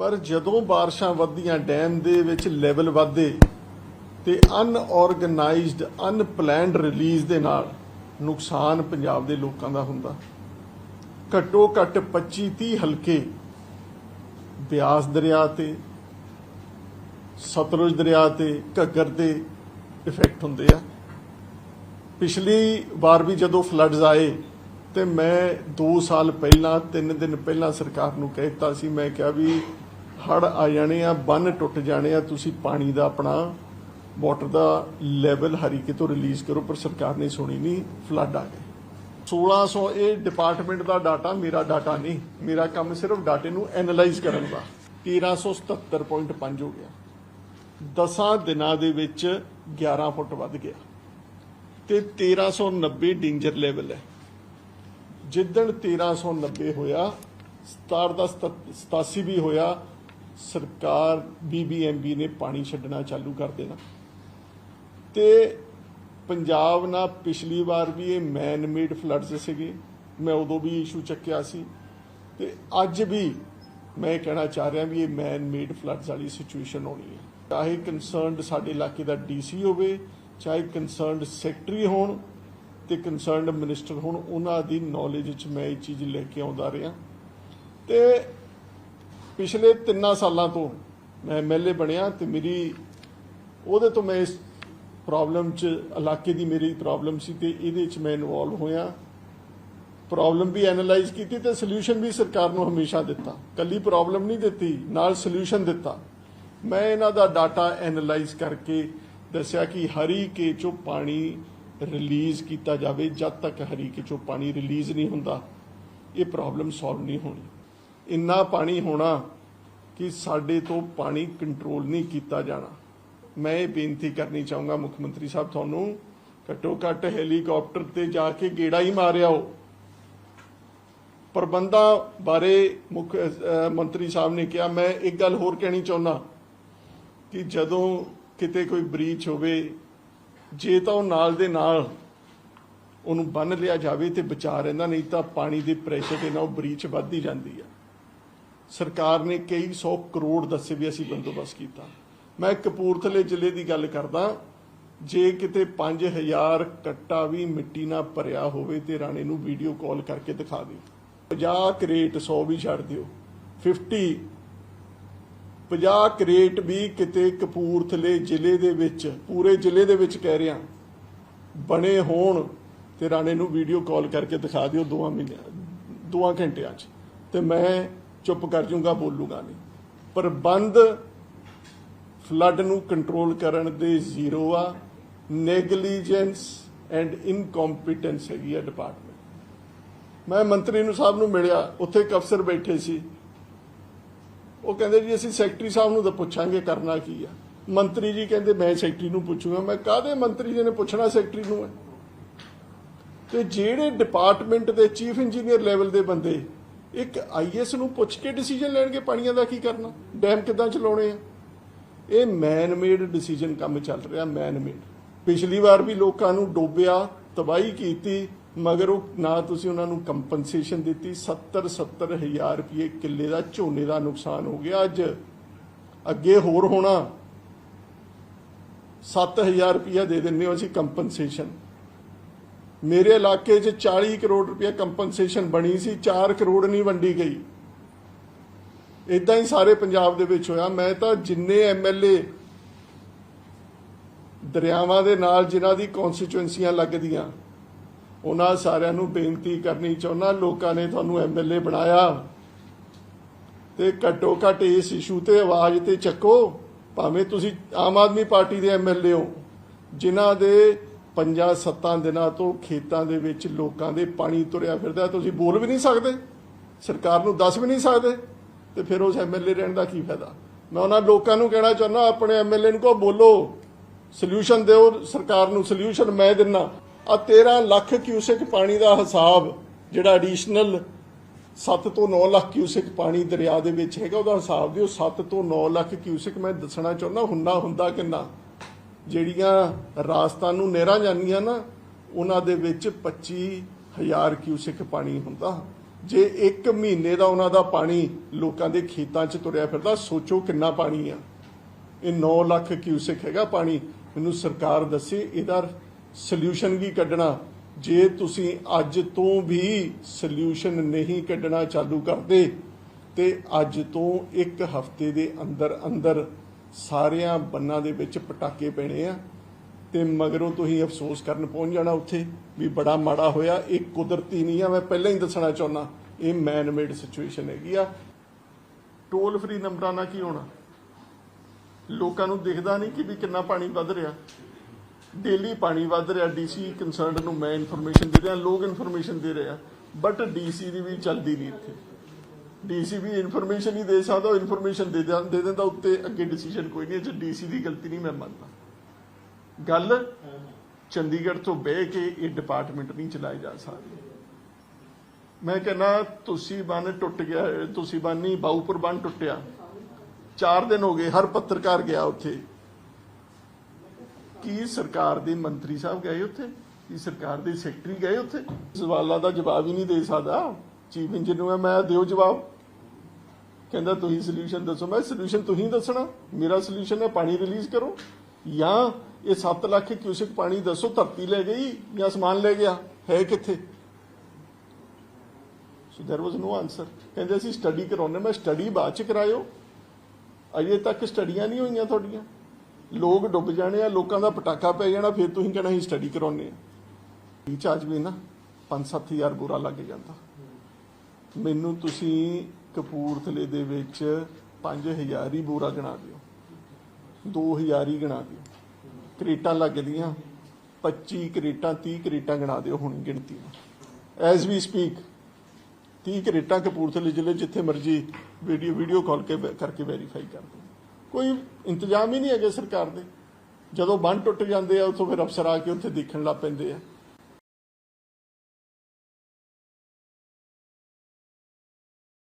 ਪਰ ਜਦੋਂ ਬਾਰਿਸ਼ਾਂ ਵੱਧਦੀਆਂ, ਡੈਮ ਦੇ ਵਿੱਚ ਲੈਵਲ ਵੱਧਦੇ ਤੇ ਅਨਆਰਗੇਨਾਈਜ਼ਡ ਅਨਪਲੈਨਡ ਰਿਲੀਜ਼ ਦੇ ਨਾਲ ਨੁਕਸਾਨ ਪੰਜਾਬ ਦੇ ਲੋਕਾਂ ਦਾ ਹੁੰਦਾ। ਘੱਟੋ ਘੱਟ 25 30 ਹਲਕੇ ਬਿਆਸ ਦਰਿਆ ਤੇ, ਸਤਲੁਜ ਦਰਿਆ ਤੇ, ਘੱਗਰ ਤੇ ਇਫੈਕਟ ਹੁੰਦੇ ਆ। ਪਿਛਲੀ ਵਾਰ ਵੀ ਜਦੋਂ ਫਲੱਡਸ ਆਏ ਤੇ ਮੈਂ 2 ਸਾਲ ਪਹਿਲਾਂ 3 ਦਿਨ ਪਹਿਲਾਂ ਸਰਕਾਰ ਨੂੰ ਕਹਿ ਦਿੱਤਾ ਸੀ, ਮੈਂ ਕਿਹਾ ਵੀ ਹੜ ਆ ਜਾਣੇ ਆ, ਬੰਨ ਟੁੱਟ ਜਾਣੇ ਆ, ਤੁਸੀਂ ਪਾਣੀ ਦਾ ਆਪਣਾ ਵਾਟਰ ਦਾ ਲੈਵਲ ਹਰੀਕੇ ਤੋਂ ਰਿਲੀਜ਼ ਕਰੋ, ਪਰ ਸਰਕਾਰ ਨੇ ਸੁਣੀ ਨਹੀਂ ਫਲੱਡ ਆ ਗਏ। 1600 ਇਹ ਡਿਪਾਰਟਮੈਂਟ ਦਾ ਡਾਟਾ ਮੇਰਾ ਡਾਟਾ ਨਹੀਂ। ਮੇਰਾ ਕੰਮ ਸਿਰਫ ਡਾਟੇ ਨੂੰ ਐਨਾਲਾਈਜ਼ ਕਰਨ ਦਾ। 1377.5 ਹੋ ਗਿਆ। 10 ਦਿਨਾਂ ਦੇ ਵਿੱਚ 11 ਫੁੱਟ ਵੱਧ ਗਿਆ। ਤੇ 1390 ਡੇਂਜਰ ਲੈਵਲ ਹੈ। ਜਿੱਦਣ 1390 ਹੋਇਆ 67 ਦਾ 87 ਵੀ ਹੋਇਆ ਸਰਕਾਰ ਬੀਬੀਐਮਬੀ ਨੇ ਪਾਣੀ ਛੱਡਣਾ ਚਾਲੂ ਕਰ ਦੇਣਾ। ਤੇ ਪੰਜਾਬ ਨਾਲ ਪਿਛਲੀ ਵਾਰ ਵੀ ਇਹ ਮੈਨ ਮੇਡ ਫਲੱਡਸ ਸੀਗੇ। ਮੈਂ ਉਦੋਂ ਵੀ ਇਸ਼ੂ ਚੱਕਿਆ ਸੀ। ਤੇ ਅੱਜ ਵੀ ਮੈਂ ਕਹਿਣਾ ਚਾਹ ਰਿਹਾ ਵੀ ਇਹ ਮੈਨ ਮੇਡ ਫਲੱਡਸ ਵਾਲੀ ਸਿਚੁਏਸ਼ਨ ਹੋਣੀ ਹੈ। ਚਾਹੇ ਕੰਸਰਨਡ ਸਾਡੇ ਇਲਾਕੇ ਦਾ ਡੀਸੀ ਹੋਵੇ, ਚਾਹੇ ਕੰਸਰਨਡ ਸੈਕਟਰੀ ਹੋਣ ਤੇ ਕੰਸਰਨਡ ਮਿਨਿਸਟਰ ਹੋਣ, ਉਹਨਾਂ ਦੀ ਨੌਲੇਜ ਵਿੱਚ ਮੈਂ ਇਹ ਚੀਜ਼ ਲੈ ਕੇ ਆਉਂਦਾ ਰਿਹਾ। ਤੇ ਪਿਛਲੇ 3 ਸਾਲਾਂ ਤੋਂ ਮੈਂ ਐਮਐਲਏ ਬਣਿਆ ਤੇ ਮੇਰੀ, ਉਹਦੇ ਤੋਂ ਮੈਂ ਇਸ ਪ੍ਰੋਬਲਮ 'ਚ, ਇਲਾਕੇ ਦੀ ਮੇਰੀ ਪ੍ਰੋਬਲਮ ਸੀ ਤੇ ਇਹਦੇ 'ਚ ਮੈਂ ਇਨਵੋਲਵ ਹੋਇਆ। ਪ੍ਰੋਬਲਮ ਵੀ ਐਨਾਲਾਈਜ਼ ਕੀਤੀ ਤੇ ਸੋਲੂਸ਼ਨ ਵੀ ਸਰਕਾਰ ਨੂੰ ਹਮੇਸ਼ਾ ਦਿੱਤਾ। ਕੱਲੀ ਪ੍ਰੋਬਲਮ ਨਹੀਂ ਦਿੱਤੀ, ਨਾਲ ਸੋਲੂਸ਼ਨ ਦਿੱਤਾ। ਮੈਂ ਇਹਨਾਂ ਦਾ ਡਾਟਾ ਐਨਾਲਾਈਜ਼ ਕਰਕੇ ਦੱਸਿਆ ਕਿ ਹਰੀਕੇ ਚੋਂ ਪਾਣੀ ਰਿਲੀਜ਼ ਕੀਤਾ ਜਾਵੇ, ਜਦ ਤੱਕ ਹਰੀਕੇ ਚੋਂ ਪਾਣੀ ਰਿਲੀਜ਼ ਨਹੀਂ ਹੁੰਦਾ, ਇਹ ਪ੍ਰੋਬਲਮ ਸੋਲਵ ਨਹੀਂ ਹੋਣੀ। ਇੰਨਾ ਪਾਣੀ ਹੋਣਾ ਕਿ ਸਾਡੇ ਤੋਂ ਪਾਣੀ ਕੰਟਰੋਲ ਨਹੀਂ ਕੀਤਾ ਜਾਣਾ। ਮੈਂ ਇਹ ਬੇਨਤੀ ਕਰਨੀ ਚਾਹੂੰਗਾ ਮੁੱਖ ਮੰਤਰੀ ਸਾਹਿਬ ਤੁਹਾਨੂੰ, ਘੱਟੋ ਘੱਟ ਹੈਲੀਕਾਪਟਰ ਤੇ ਜਾ ਕੇ ਗੇੜਾ ਹੀ ਮਾਰਿਆ ਹੋ ਪ੍ਰਬੰਧਾਂ ਬਾਰੇ ਮੁੱਖ ਮੰਤਰੀ ਸਾਹਿਬ ਨੇ ਕਿਹਾ, ਮੈਂ ਇੱਕ ਗੱਲ ਹੋਰ ਕਹਿਣੀ ਚਾਹੁੰਦਾ ਕਿ ਜਦੋਂ ਕਿਤੇ ਕੋਈ ਬ੍ਰੀਚ ਹੋਵੇ, ਜੇ ਤਾਂ ਉਹ ਨਾਲ ਦੇ ਨਾਲ ਉਹਨੂੰ ਬੰਨ ਲਿਆ ਜਾਵੇ ਤੇ ਬਚਾ ਰਹਿੰਦਾ, ਨਹੀਂ ਤਾਂ ਪਾਣੀ ਦੇ ਪ੍ਰੈਸ਼ਰ ਦੇ ਨਾਲ ਉਹ ਬ੍ਰੀਚ ਵੱਧਦੀ ਜਾਂਦੀ ਆ। ਸਰਕਾਰ ਨੇ ਕਈ ਸੌ ਕਰੋੜ ਦੱਸੇ ਵੀ ਅਸੀਂ ਬੰਦੋਬਸਤ ਕੀਤਾ। ਮੈਂ ਕਪੂਰਥਲੇ ਜ਼ਿਲ੍ਹੇ ਦੀ ਗੱਲ ਕਰਦਾ, ਜੇ ਕਿਤੇ 5000 ਕੱਟਾ ਵੀ ਮਿੱਟੀ ਨਾਲ ਭਰਿਆ ਹੋਵੇ ਤੇ ਰਾਣੇ ਨੂੰ ਵੀਡੀਓ ਕਾਲ ਕਰਕੇ ਦਿਖਾ ਦਿਓ 50 ਕਰੇਟ 100 ਵੀ ਛੱਡ ਦਿਓ। 50 50 ਕਰੇਟ ਵੀ ਕਿਤੇ ਕਪੂਰਥਲੇ ਜ਼ਿਲ੍ਹੇ ਦੇ ਵਿੱਚ, ਪੂਰੇ ਜ਼ਿਲ੍ਹੇ ਦੇ ਵਿੱਚ ਕਹਿ ਰਿਹਾ। ਬਣੇ ਹੋਣ ਤੇ ਰਾਣੇ ਨੂੰ ਵੀਡੀਓ ਕਾਲ ਕਰਕੇ ਦਿਖਾ ਦਿਓ ਦੋਆਂ ਮਹੀਨਿਆਂ ਦੋਆਂ ਘੰਟਿਆਂ 'ਚ। ਤੇ ਮੈਂ ਚੁੱਪ ਕਰ ਜਾਊਂਗਾ, ਬੋਲੂਗਾ ਨਹੀਂ। ਪ੍ਰਬੰਧ ਫਲੱਡ ਨੂੰ ਕੰਟਰੋਲ ਕਰਨ ਦੇ ਜ਼ੀਰੋ ਆ, ਨੈਗਲੀਜੈਂਸ ਐਂਡ ਇਨਕੰਪੀਟੈਂਸ ਹੈਗੀ ਆ ਡਿਪਾਰਟਮੈਂਟ ਮੈਂ ਮੰਤਰੀ ਨੂੰ ਸਾਹਿਬ ਨੂੰ ਮਿਲਿਆ, ਉੱਥੇ ਇੱਕ ਅਫਸਰ ਬੈਠੇ ਸੀ। ਉਹ ਕਹਿੰਦੇ, ਜੀ, ਅਸੀਂ ਸੈਕਟਰੀ ਸਾਹਿਬ ਨੂੰ ਤਾਂ ਪੁੱਛਾਂਗੇ ਕਰਨਾ ਕੀ ਆ? ਮੰਤਰੀ ਜੀ ਕਹਿੰਦੇ, ਮੈਂ ਸੈਕਟਰੀ ਨੂੰ ਪੁੱਛੂਗਾ। ਮੈਂ ਕਾਹਦੇ ਮੰਤਰੀ ਜੀ ਨੇ ਪੁੱਛਣਾ ਸੈਕਟਰੀ ਨੂੰ? ਹੈ ਤੇ ਜਿਹੜੇ ਡਿਪਾਰਟਮੈਂਟ ਦੇ ਚੀਫ ਇੰਜੀਨੀਅਰ ਲੈਵਲ ਦੇ ਬੰਦੇ ਇੱਕ ਆਈਐਸ ਨੂੰ ਪੁੱਛ ਕੇ ਡਿਸੀਜਨ ਲੈਣਗੇ ਪਾਣੀਆਂ ਦਾ ਕੀ ਕਰਨਾ? ਡੈਮ ਕਿੱਦਾਂ ਚਲਾਉਣੇ ਆ? ਇਹ ਮੈਨ ਮੇਡ ਡਿਸੀਜਨ ਕੰਮ ਚੱਲ ਰਿਹਾ ਮੈਨ ਮੇਡ ਪਿਛਲੀ ਵਾਰ ਵੀ ਲੋਕਾਂ ਨੂੰ ਡੋਬਿਆ, ਤਬਾਹੀ ਕੀਤੀ, ਮਗਰ ਉਹ ਨਾ ਤੁਸੀਂ ਉਹਨਾਂ ਨੂੰ ਕੰਪਨਸੇਸ਼ਨ ਦਿੱਤੀ 70 70 ਹਜ਼ਾਰ ਰੁਪਏ ਕਿੱਲੇ ਦਾ ਝੋਨੇ ਦਾ ਨੁਕਸਾਨ ਹੋ ਗਿਆ ਅੱਜ। ਅੱਗੇ ਹੋਰ ਹੋਣਾ। 7000 ਰੁਪਇਆ ਦੇ ਦਿੰਦੇ ਹੋ ਅਸੀਂ ਕੰਪਨਸੇਸ਼ਨ ਮੇਰੇ ਇਲਾਕੇ 'ਚ 40 ਕਰੋੜ ਰੁਪਇਆ ਕੰਪਨਸੇਸ਼ਨ ਬਣੀ ਸੀ 4 ਕਰੋੜ ਨਹੀਂ ਵੰਡੀ ਗਈ। ਇਦਾਂ ਹੀ ਸਾਰੇ ਪੰਜਾਬ ਦੇ ਵਿੱਚ ਹੋਇਆ। ਮੈਂ ਤਾਂ ਜਿੰਨੇ ਐਮਐਲਏ ਦਰਿਆਵਾਂ ਦੇ ਨਾਲ ਜਿਨ੍ਹਾਂ ਦੀ ਕਨਸਟੀਚੁਐਂਸੀਆਂ ਲੱਗਦੀਆਂ, ਉਹਨਾਂ ਸਾਰਿਆਂ ਨੂੰ ਬੇਨਤੀ ਕਰਨੀ ਚਾਹੁੰਦਾ। ਲੋਕਾਂ ਨੇ ਤੁਹਾਨੂੰ ਐਮਐਲਏ ਬਣਾਇਆ। ਤੇ ਘੱਟੋ ਘੱਟ ਇਸ ਇਸ਼ੂ ਤੇ ਆਵਾਜ਼ ਤੇ ਚੱਕੋ। ਭਾਵੇਂ ਤੁਸੀਂ ਆਮ ਆਦਮੀ ਪਾਰਟੀ ਦੇ ਐਮਐਲਏ ਹੋ, ਜਿਨ੍ਹਾਂ ਦੇ ਪੰਜਾਂ ਸੱਤਾਂ ਦਿਨਾਂ ਤੋਂ ਖੇਤਾਂ ਦੇ ਵਿੱਚ ਲੋਕਾਂ ਦੇ ਪਾਣੀ ਤੁਰਿਆ ਫਿਰਦਾ ਤੁਸੀਂ ਬੋਲ ਵੀ ਨਹੀਂ ਸਕਦੇ। ਸਰਕਾਰ ਨੂੰ ਦੱਸ ਵੀ ਨਹੀਂ ਸਕਦੇ। ਤੇ ਫਿਰ ਉਸ ਐਮਐਲਏ ਰਹਿਣ ਦਾ ਕੀ ਫਾਇਦਾ? ਮੈਂ ਉਹਨਾਂ ਲੋਕਾਂ ਨੂੰ ਕਹਿਣਾ ਚਾਹੁੰਦਾ, ਆਪਣੇ ਐਮਐਲਏ ਨੂੰ ਕਹੋ, ਬੋਲੋ। ਸੋਲੂਸ਼ਨ ਦਿਓ, ਸਰਕਾਰ ਨੂੰ ਸੋਲੂਸ਼ਨ ਮੈਂ ਦਿੰਨਾ। ਆ 13 ਲੱਖ ਕਿਊਸੈਕ ਪਾਣੀ ਦਾ ਹਿਸਾਬ, ਜਿਹੜਾ ਐਡੀਸ਼ਨਲ 7 ਤੋਂ 9 ਲੱਖ ਕਿਊਸੈਕ ਪਾਣੀ ਦਰਿਆ ਦੇ ਵਿੱਚ ਹੈਗਾ, ਉਹਦਾ ਹਿਸਾਬ ਦਿਓ। 7 ਤੋਂ 9 ਲੱਖ ਕਿਊਸੈਕ ਮੈਂ ਦੱਸਣਾ ਚਾਹੁੰਦਾ ਹੁੰਦਾ ਹੁੰਦਾ ਕਿੰਨਾ? ਜਿਹੜੀਆਂ ਰਾਜਸਥਾਨ ਨੂੰ ਨਹਿਰਾਂ ਜਾਂਦੀਆਂ ਨਾ, ਉਹਨਾਂ ਦੇ ਵਿੱਚ 25000 ਕਿਊਸਿਕ ਪਾਣੀ ਹੁੰਦਾ। ਜੇ 1 ਮਹੀਨੇ ਦਾ ਉਹਨਾਂ ਦਾ ਪਾਣੀ ਲੋਕਾਂ ਦੇ ਖੇਤਾਂ 'ਚ ਤੁਰਿਆ ਫਿਰਦਾ, ਸੋਚੋ ਕਿੰਨਾ ਪਾਣੀ ਆ। ਇਹ 9 ਲੱਖ ਕਿਊਸਿਕ ਹੈਗਾ ਪਾਣੀ। ਮੈਨੂੰ ਸਰਕਾਰ ਦੱਸੇ, ਇਹਦਾ ਸੋਲੂਸ਼ਨ ਕੀ ਕੱਢਣਾ। ਜੇ ਤੁਸੀਂ ਅੱਜ ਤੋਂ ਵੀ ਸੋਲੂਸ਼ਨ ਨਹੀਂ ਕੱਢਣਾ ਚਾਲੂ ਕਰਦੇ, ਤੇ ਅੱਜ ਤੋਂ ਇੱਕ ਹਫ਼ਤੇ ਦੇ ਅੰਦਰ ਅੰਦਰ ਸਾਰਿਆਂ ਬੰਨਾਂ ਦੇ ਵਿੱਚ ਪਟਾਕੇ ਪੈਣੇ ਆ ਤੇ ਮਗਰੋਂ ਤੁਸੀਂ ਅਫਸੋਸ ਕਰਨ ਪਹੁੰਚ ਜਾਣਾ ਉੱਥੇ ਵੀ ਬੜਾ ਮਾੜਾ ਹੋਇਆ, ਇਹ ਕੁਦਰਤੀ ਨਹੀਂ ਆ, ਮੈਂ ਪਹਿਲਾਂ ਹੀ ਦੱਸਣਾ ਚਾਹੁੰਦਾ, ਇਹ ਮੈਨ ਮੇਡ ਸਿਚੁਏਸ਼ਨ ਹੈਗੀ ਆ। ਟੋਲ ਫ੍ਰੀ ਨੰਬਰਾਂ ਨਾਲ ਕੀ ਹੋਣਾ? ਲੋਕਾਂ ਨੂੰ ਦਿਖਦਾ ਨਹੀਂ ਕਿ ਵੀ ਕਿੰਨਾ ਪਾਣੀ ਵੱਧ ਰਿਹਾ। ਡੇਲੀ ਪਾਣੀ ਵੱਧ ਰਿਹਾ ਡੀਸੀ ਕੰਸਰਨਡ ਨੂੰ ਮੈਂ ਇਨਫੋਰਮੇਸ਼ਨ ਦੇ ਰਿਹਾ, ਲੋਕ ਇਨਫੋਰਮੇਸ਼ਨ ਦੇ ਰਿਹਾ ਬਟ ਡੀਸੀ ਦੀ ਵੀ ਚੱਲਦੀ ਨਹੀਂ ਇੱਥੇ। ਡੀਸੀ ਇਨਫੋਰਮੇਸ਼ਨ ਹੀ ਦੇ ਸਕਦਾ, ਉਹ ਇਨਫੋਰਮੇਸ਼ਨ ਦੇ ਦੇ ਦਿੰਦਾ, ਉੱਤੇ ਅੱਗੇ ਡਿਸੀਜਨ ਕੋਈ ਨਹੀਂ ਜੇ ਡੀਸੀ ਦੀ ਗਲਤੀ ਨਹੀਂ ਮੈਂ ਮੰਨਦਾ। ਗੱਲ ਚੰਡੀਗੜ੍ਹ ਤੋਂ ਬਹਿ ਕੇ ਇਹ ਡਿਪਾਰਟਮੈਂਟ ਨਹੀਂ ਚਲਾਏ ਜਾ ਸਕਦੇ। ਮੈਂ ਕਹਿੰਦਾ, ਤੁਸੀਂ ਬੰਨ ਟੁੱਟ ਗਿਆ, ਤੁਸੀਂ ਬੰਨ ਨਹੀਂ, ਬਾਊਪੁਰ ਬੰਨ ਟੁੱਟਿਆ। 4 ਦਿਨ ਹੋ ਗਏ, ਹਰ ਪੱਤਰਕਾਰ ਗਿਆ ਉੱਥੇ। ਕੀ ਸਰਕਾਰ ਦੇ ਮੰਤਰੀ ਸਾਹਿਬ ਗਏ ਉੱਥੇ? ਕੀ ਸਰਕਾਰ ਦੇ ਸੈਕਟਰੀ ਗਏ ਉੱਥੇ? ਸਵਾਲਾਂ ਦਾ ਜਵਾਬ ਹੀ ਨਹੀਂ ਦੇ ਸਕਦਾ। ਚੀਫ ਇੰਜੀਨੀਅਰ ਨੂੰ ਮੈਂ ਦਿਓ ਜਵਾਬ ਕਹਿੰਦਾ ਤੁਸੀਂ ਸੋਲੂਸ਼ਨ ਦੱਸੋ ਮੈਂ ਸੋਲੂਸ਼ਨ ਤੁਸੀਂ ਦੱਸਣਾ ਮੇਰਾ ਸੋਲੂਸ਼ਨ ਹੈ ਪਾਣੀ ਰਿਲੀਜ਼ ਕਰੋ ਜਾਂ ਇਹ 7 ਲੱਖ ਕਿਊਸੈਕ ਪਾਣੀ ਦੱਸੋ ਧਰਤੀ ਲੈ ਗਈ ਜਾਂ ਅਸਮਾਨ ਲੈ ਗਿਆ ਹੈ ਕਿੱਥੇ so there was no answer ਕਹਿੰਦੇ ਅਸੀਂ ਸਟੱਡੀ ਕਰਾਉਣੇ ਮੈਂ ਸਟੱਡੀ ਬਾਅਦ ਚ ਕਰਾਇਓ ਅਜੇ ਤੱਕ ਸਟੱਡੀਆਂ ਨਹੀਂ ਹੋਈਆਂ ਤੁਹਾਡੀਆਂ ਲੋਕ ਡੁੱਬ ਜਾਣੇ ਆ ਲੋਕਾਂ ਦਾ ਪਟਾਕਾ ਪੈ ਜਾਣਾ ਫਿਰ ਤੁਸੀਂ ਕਹਿਣਾ ਅਸੀਂ ਸਟੱਡੀ ਕਰਾਉਣੇ ਆ ਰੀਚਾਰਜ ਵੀ ਨਾ 5-7000 ਬੁਰਾ ਲੱਗ ਜਾਂਦਾ ਮੈਨੂੰ ਤੁਸੀਂ ਕਪੂਰਥਲੇ ਦੇ ਵਿੱਚ 5000 ਹੀ ਬੋਰਾ ਗਣਾ ਦਿਓ। 2000 ਹੀ ਗਣਾ ਦਿਓ। ਕਰੇਟਾਂ ਲੱਗਦੀਆਂ 25 ਕਰੇਟਾਂ 30 ਕਰੇਟਾਂ ਗਣਾ ਦਿਓ ਹੁਣ ਗਿਣਤੀ ਐਜ਼ ਵੀ ਸਪੀਕ 30 ਕਰੇਟਾਂ ਕਪੂਰਥਲੇ ਜ਼ਿਲ੍ਹੇ ਜਿੱਥੇ ਮਰਜ਼ੀ ਵੀਡੀਓ ਵੀਡੀਓ ਕਾਲ ਕੇ ਕਰਕੇ ਵੈਰੀਫਾਈ ਕਰ ਦਿਓ। ਕੋਈ ਇੰਤਜ਼ਾਮ ਹੀ ਨਹੀਂ ਹੈਗੇ ਸਰਕਾਰ ਦੇ। ਜਦੋਂ ਬੰਨ ਟੁੱਟ ਜਾਂਦੇ ਆ, ਉੱਥੋਂ ਫਿਰ ਅਫਸਰ ਆ ਕੇ ਉੱਥੇ ਦੇਖਣ ਲੱਗ ਪੈਂਦੇ ਆ।